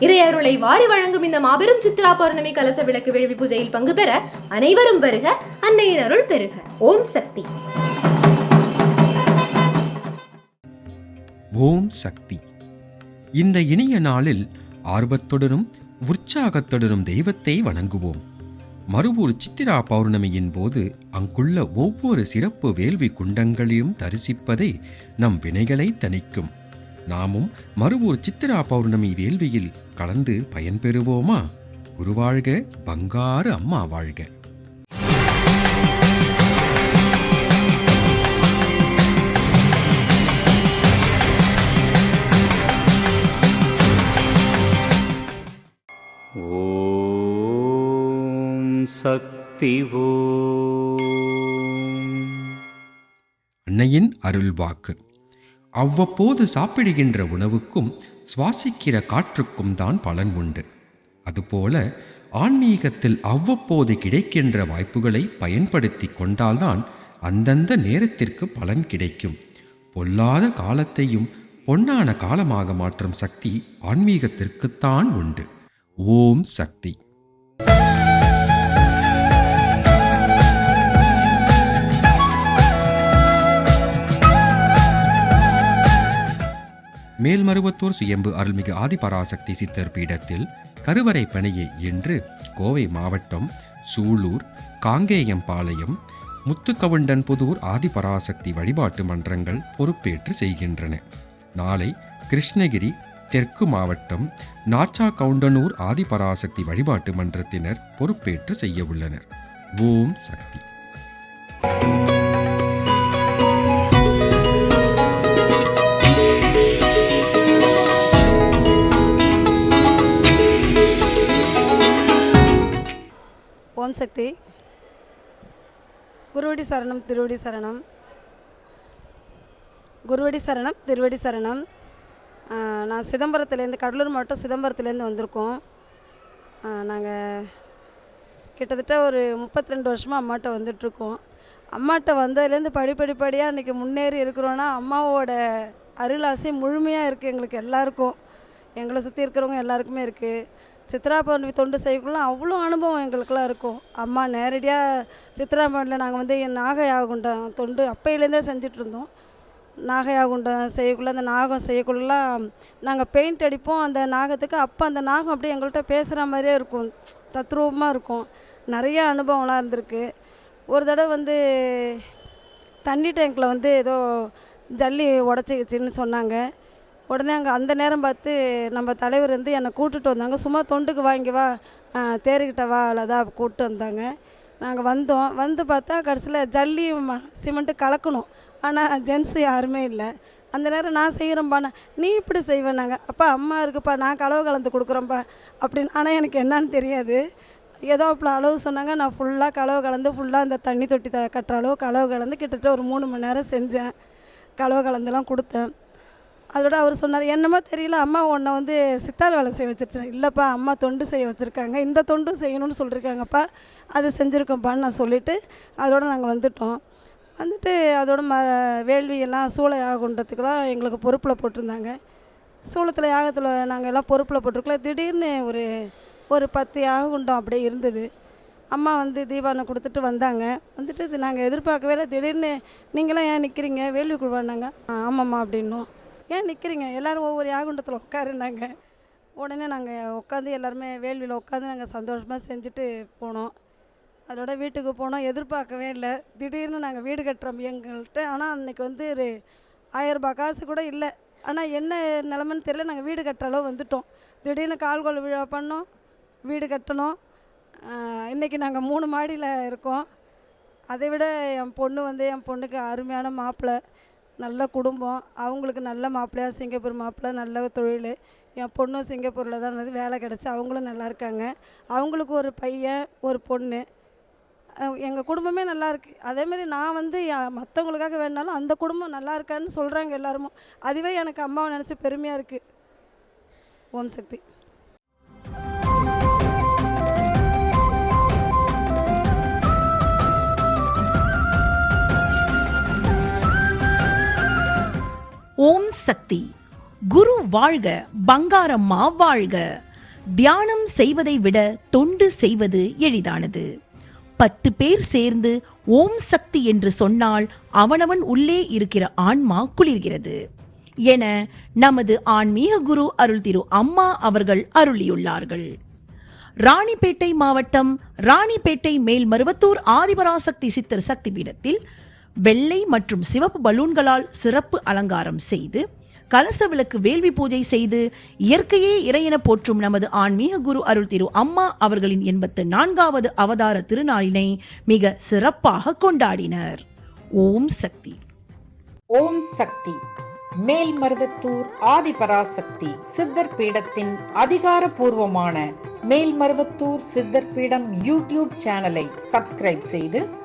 இறையருளை வாரி வழங்கும் இந்த மாபெரும் சித்ரா பௌர்ணமி கலச விளக்கு வேள்வி பூஜையில் பங்கு பெற அனைவரும் வருக அன்னையின் அருள் பெறுக ஓம் சக்தி. ஓம் சக்தி. இந்த இனிய நாளில் ஆர்வத்துடனும் உற்சாகத்துடனும் தெய்வத்தை வணங்குவோம். மறுவூர் சித்திரா பௌர்ணமியின் போது அங்குள்ள ஒவ்வொரு சிறப்பு வேள்வி குண்டங்களையும் தரிசிப்பதே நம் வினைகளை தணிக்கும். நாமும் மறுவூர் சித்திரா பௌர்ணமி வேள்வியில் கலந்து பயன்பெறுவோமா குருவாழ்க பங்காரு அம்மா வாழ்க. ॐ சக்தி ஓம். அன்னையின் அருள்வாக்கு. அவ்வப்போது சாப்பிடுகின்ற உணவுக்கும் சுவாசிக்கிற காற்றுக்கும் தான் பலன் உண்டு. அதுபோல ஆன்மீகத்தில் அவ்வப்போது கிடைக்கின்ற வாய்ப்புகளை பயன்படுத்தி கொண்டால்தான் அந்தந்த நேரத்திற்கு பலன் கிடைக்கும். பொல்லாத காலத்தையும் பொன்னான காலமாக மாற்றும் சக்தி ஆன்மீகத்திற்குத்தான் உண்டு. ஓம் சக்தி. மேல்மருவத்தூர் சுயம்பு அருள்மிகு ஆதிபராசக்தி சித்தர் பீடத்தில் கருவறை பணியை இன்று கோவை மாவட்டம் சூலூர் காங்கேயம்பாளையம் முத்துக்கவுண்டன்புதூர் ஆதிபராசக்தி வழிபாட்டு மன்றங்கள் பொறுப்பேற்று செய்கின்றன. நாளை கிருஷ்ணகிரி தெற்கு மாவட்டம் நாச்சா கவுண்டனூர் ஆதிபராசக்தி வழிபாட்டு மன்றத்தினர் பொறுப்பேற்று செய்ய உள்ளனர். ஓம் சக்தி. ஓம் சக்தி. குருவடி சரணம் திருவடி சரணம். குருவடி சரணம் திருவடி சரணம். நான் சிதம்பரத்துலேருந்து கடலூர் மாவட்டம் சிதம்பரத்துலேருந்து வந்திருக்கோம். நாங்கள் கிட்டத்தட்ட ஒரு முப்பத்தி ரெண்டு வருஷமாக அம்மாட்ட வந்துட்ருக்கோம் அம்மாட்ட வந்ததுலேருந்து படிப்படிப்படியாக இன்றைக்கி முன்னேறி இருக்கிறோன்னா அம்மாவோட அருளாசி முழுமையாக இருக்குது எங்களுக்கு எல்லாருக்கும். எங்களை சுற்றி இருக்கிறவங்க எல்லாருக்குமே இருக்குது சித்ரா பௌர்ணமி தொண்டு செய்யக்குள்ள அவ்வளோ அனுபவம் எங்களுக்கெல்லாம் இருக்கும். அம்மா நேரடியாக சித்ரா பௌர்ணமியில் நாங்கள் வந்து என் தொண்டு அப்பையிலேருந்தே செஞ்சிட்ருந்தோம். இருந்தோம் நாகையாகுண்டம் அந்த நாகம் செய்யக்குள்ளலாம் நாங்கள் பெயிண்ட் அடிப்போம். அந்த நாகத்துக்கு அப்போ அந்த நாகம் அப்படியே எங்கள்கிட்ட பேசுகிற மாதிரியே இருக்கும். தத்ரூபமாக இருக்கும். நிறைய அனுபவம்லாம் இருந்திருக்கு. ஒரு தடவை வந்து தண்ணி டேங்க்கில் வந்து ஏதோ ஜல்லி உடச்சிக்கிச்சின்னு சொன்னாங்க. உடனே அங்கே அந்த நேரம் பார்த்து நம்ம தலைவர் வந்து என்னை கூட்டுட்டு வந்தாங்க. சும்மா தொண்டுக்கு வாங்கி வா. ஆ, தேருக்கிட்ட வா அவ்வளோதான் கூப்பிட்டு வந்தாங்க. நாங்கள் வந்தோம். வந்து பார்த்தா கடைசியில் ஜல்லி சிமெண்ட்டு கலக்கணும். ஆனால் ஜென்ஸு யாருமே இல்லை. அந்த நேரம் நான் செய்கிறேன்ப்பா நீ இப்படி செய்வேனாங்க அப்பா அம்மா இருக்குப்பா நான் கலவை கலந்து கொடுக்குறேன்ப்பா அப்படின்னு. ஆனால் எனக்கு என்னன்னு தெரியாது. ஏதோ அப்படி அளவு சொன்னாங்க. நான் ஃபுல்லாக கலவை கலந்து ஃபுல்லாக அந்த தண்ணி தொட்டி த கட்டுற அளவு கலவை கலந்து கிட்டத்தட்ட ஒரு மூணு மணி நேரம் செஞ்சேன். கலவை கலந்துலாம் கொடுத்தேன். அதோட அவர் சொன்னார் என்னமோ தெரியல அம்மா உன்னை வந்து சித்தாள் வேலை செய்ய வச்சிருச்சேன் இல்லைப்பா அம்மா தொண்டு செய்ய வச்சுருக்காங்க. இந்த தொண்டும் செய்யணும்னு சொல்லியிருக்காங்கப்பா அது செஞ்சுருக்கோம்ப்பான்னு நான் சொல்லிவிட்டு அதோட நாங்கள் வந்துட்டோம். வந்துட்டு அதோட ம வேள்வி எல்லாம் சூளை யாகன்றதுக்கெல்லாம் எங்களுக்கு பொறுப்பில் போட்டிருந்தாங்க. சூளத்தில் யாகத்தில் நாங்கள் எல்லாம் பொறுப்பில் போட்டிருக்கல திடீர்னு ஒரு ஒரு பத்து யாககுண்டம் அப்படியே இருந்தது. அம்மா வந்து தீபாவளி கொடுத்துட்டு வந்தாங்க. வந்துட்டு இது நாங்கள் எதிர்பார்க்கவே இல்லை. திடீர்னு நீங்களாம் ஏன் நிற்கிறீங்க வேள்வி குழுவானாங்க ஆமாம்மா அப்படின்னோம். ஏன் நிற்கிறீங்க எல்லோரும் ஒவ்வொரு யாகுண்டத்தில் உட்காருனாங்க உடனே நாங்கள் உட்காந்து எல்லாருமே வேள்வியில் உட்காந்து நாங்கள் சந்தோஷமாக செஞ்சுட்டு போனோம். அதோட வீட்டுக்கு போனோம். எதிர்பார்க்கவே இல்லை. திடீர்னு நாங்கள் வீடு கட்டுறோம் எங்கள்கிட்ட ஆனால் அன்றைக்கி வந்து ஒரு ஆயரரூபா காசு கூட இல்லை. ஆனால் என்ன நிலமைன்னு தெரியல. நாங்கள் வீடு கட்டுற அளவு வந்துட்டோம். திடீர்னு கால்கோள் விழா பண்ணோம். வீடு கட்டணும். இன்றைக்கி நாங்கள் மூணு மாடியில் இருக்கோம். அதை விட என் பொண்ணு வந்து என் பொண்ணுக்கு அருமையான மாப்பிள்ளை நல்ல குடும்பம். அவங்களுக்கு நல்ல மாப்பிள்ளையா சிங்கப்பூர் மாப்பிள்ளை நல்ல தொழில். என் பொண்ணும் சிங்கப்பூரில் தான் இருந்தது வேலை கிடச்சி அவங்களும் நல்லா இருக்காங்க. அவங்களுக்கு ஒரு பையன் ஒரு பொண்ணு. எங்கள் குடும்பமே நல்லா இருக்குது அதேமாரி நான் வந்து மற்றவங்களுக்காக வேணாலும் அந்த குடும்பம் நல்லா இருக்கான்னு சொல்கிறாங்க எல்லாருமும். அதுவே எனக்கு அம்மாவை நினச்சி பெருமையாக இருக்குது ஓம் சக்தி. ஓம் சக்தி. குரு வாழ்க பங்காரம்மா வாழ்க. தியானம் செய்வதை விட தொண்டு செய்வது எளிதானது. பத்து பேர் சேர்ந்து ஓம் சக்தி என்று சொன்னால் அவனவன் உள்ளே இருக்கிற ஆன்மா குளிர்கிறது. என நமது ஆன்மீக குரு அருள் திரு அம்மா அவர்கள் அருளியுள்ளார்கள். ராணிப்பேட்டை மாவட்டம் ராணிப்பேட்டை மேல்மருவத்தூர் ஆதிபராசக்தி சித்தர் சக்தி பீடத்தில் வெள்ளை மற்றும் சிவப்பு பலூன்களால் சிறப்பு அலங்காரம் செய்து கலச விளக்கு வேள்வி பூஜை செய்து இயற்கையே இறையென போற்றும் நமது ஆன்மீக குரு அருள் திரு அம்மா அவர்களின் எண்பத்து நான்காவது அவதார திருநாளினை மிக சிறப்பாக கொண்டாடினர். ஓம் சக்தி. ஓம் சக்தி. மேல்மருவத்தூர் ஆதிபராசக்தி சித்தர் பீடத்தின் அதிகாரப்பூர்வமான மேல்மருவத்தூர் சித்தர் பீடம் யூடியூப் சேனலை சப்ஸ்கிரைப் செய்து